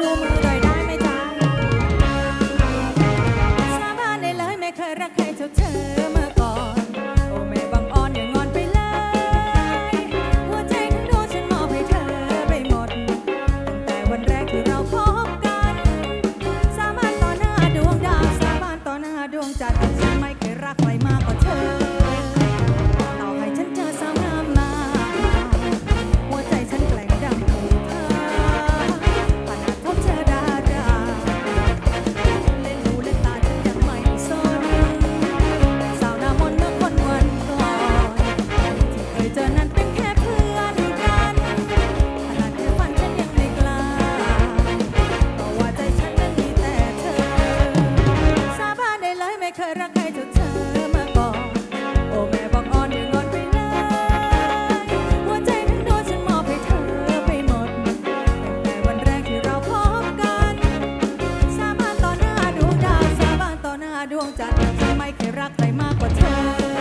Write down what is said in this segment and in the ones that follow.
ดูมือหน่อยได้ไหมจ๊ะสาบานได้เลยไม่เคยรักใครเท่าเธอมาก่อน โอ้แม่บังออนย่งงอนไปเลย หัวใจทั้งดวงฉันมอบให้เธอไปหมด ตั้งแต่วันแรกที่เราพบกัน สาบานต่อหน้าดวงดาว สาบานต่อหน้าดวงจันทร์ฉันไม่เคยรักใครมากกว่าเธอ time.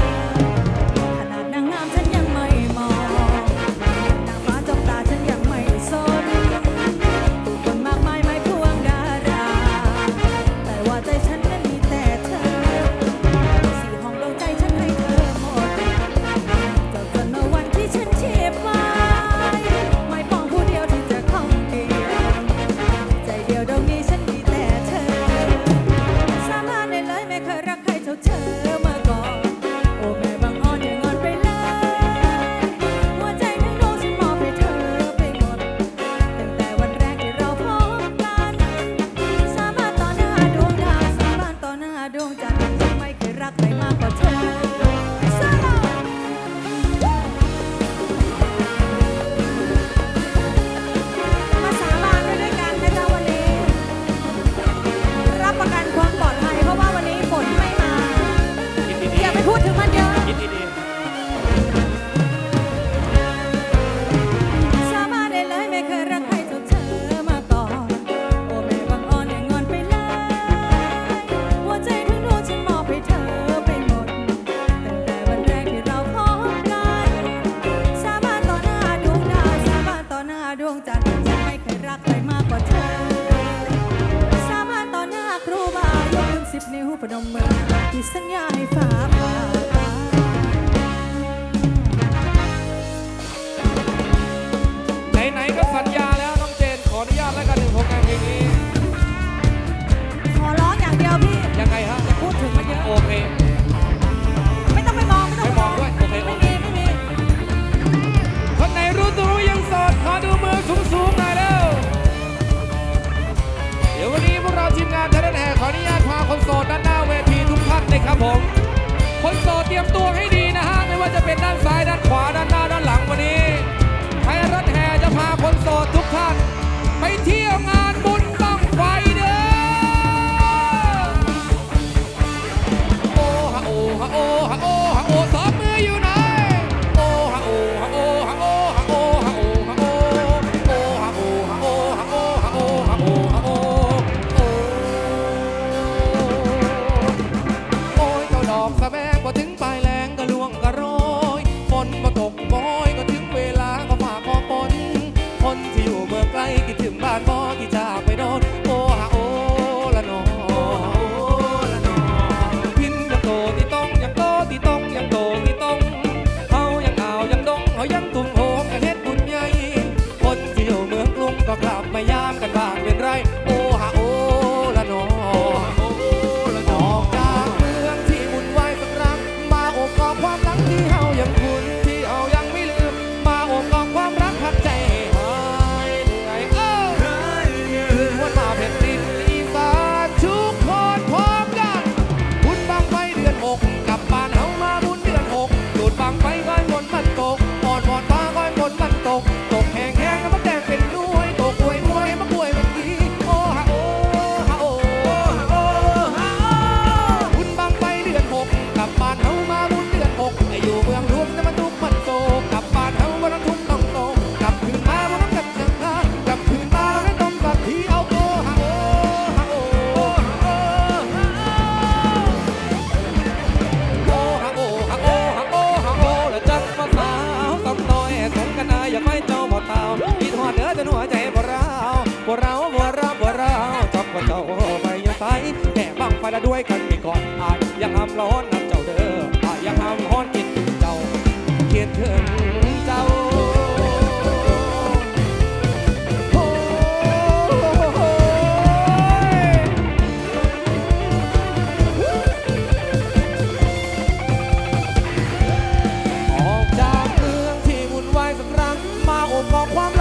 สดด้านหน้าเวทีทุกท่านเลยครับผม คนโสดเตรียมตัวให้ดีนะฮะไม่ว่าจะเป็นด้านซ้ายด้านขวาด้านหน้า ใสแม่บังไฟละด้วยกันไปก่อนอายังหามร้อนน้ำเจ้าเด้ออายังทำร้อนจิตเจ้าเขียนถึงเจ้าออกจากเมืองที่วุ่นวายสักครั้มาอบกความ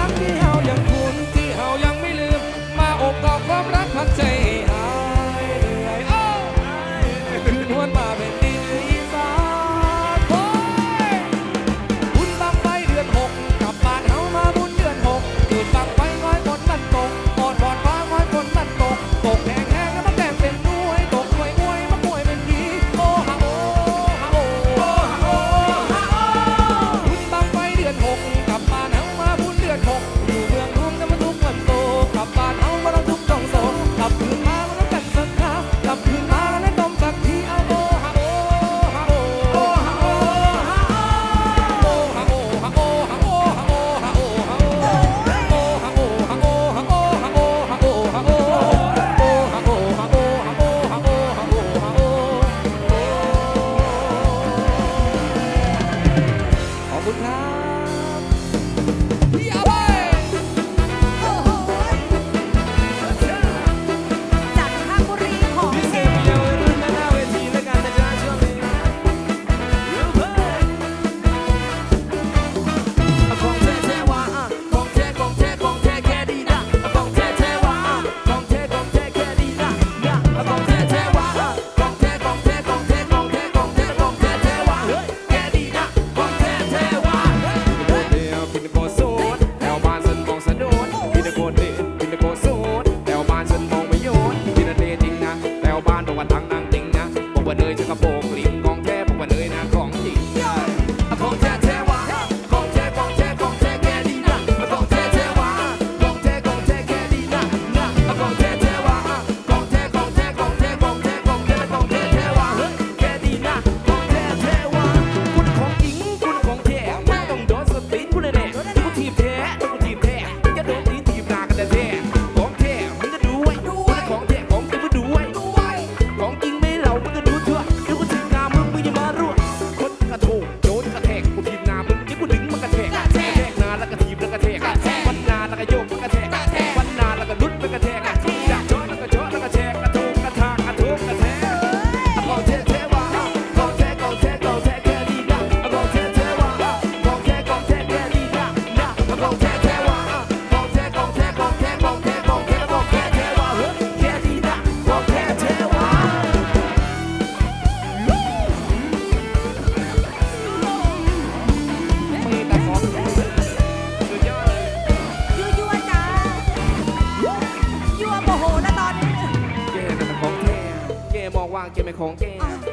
ของแก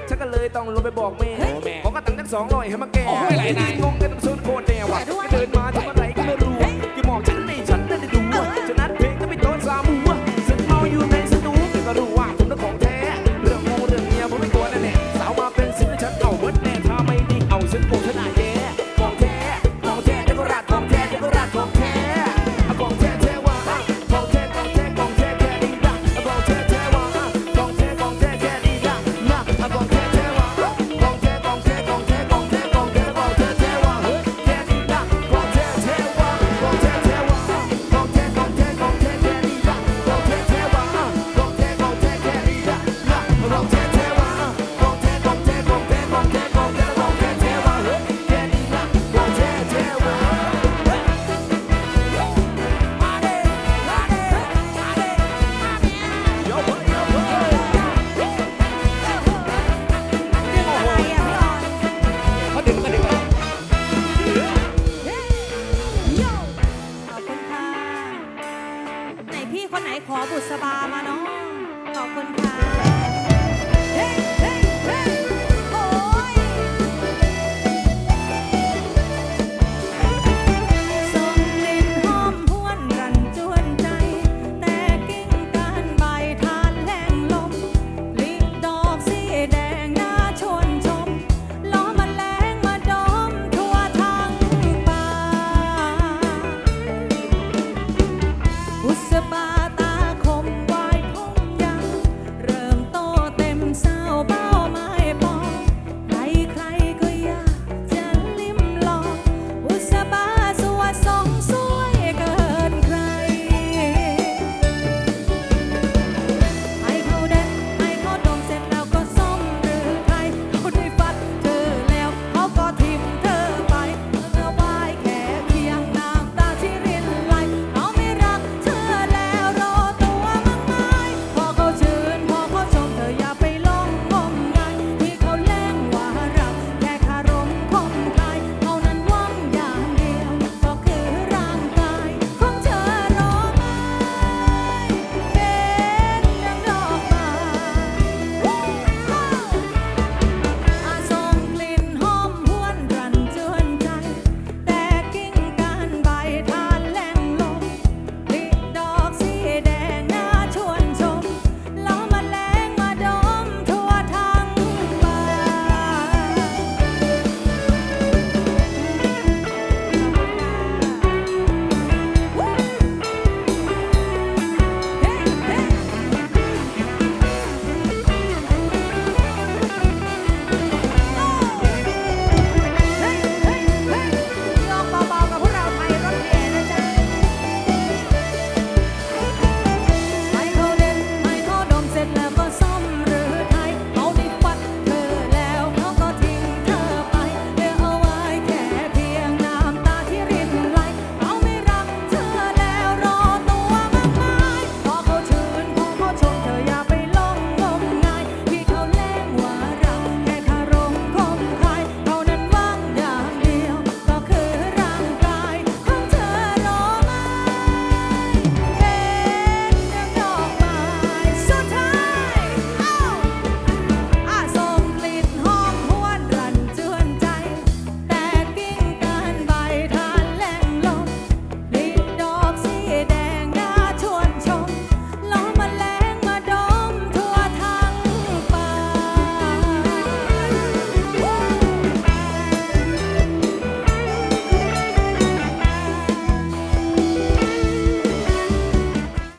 ฉันก็เลยต้องลงไปบอกแม่ขอก็ตั้งทั้งสองร้อยให้มาแกโอ้ยหลายนายงงกันต้องซุนโคตรแน่ว่ะเดินมาทำอะไร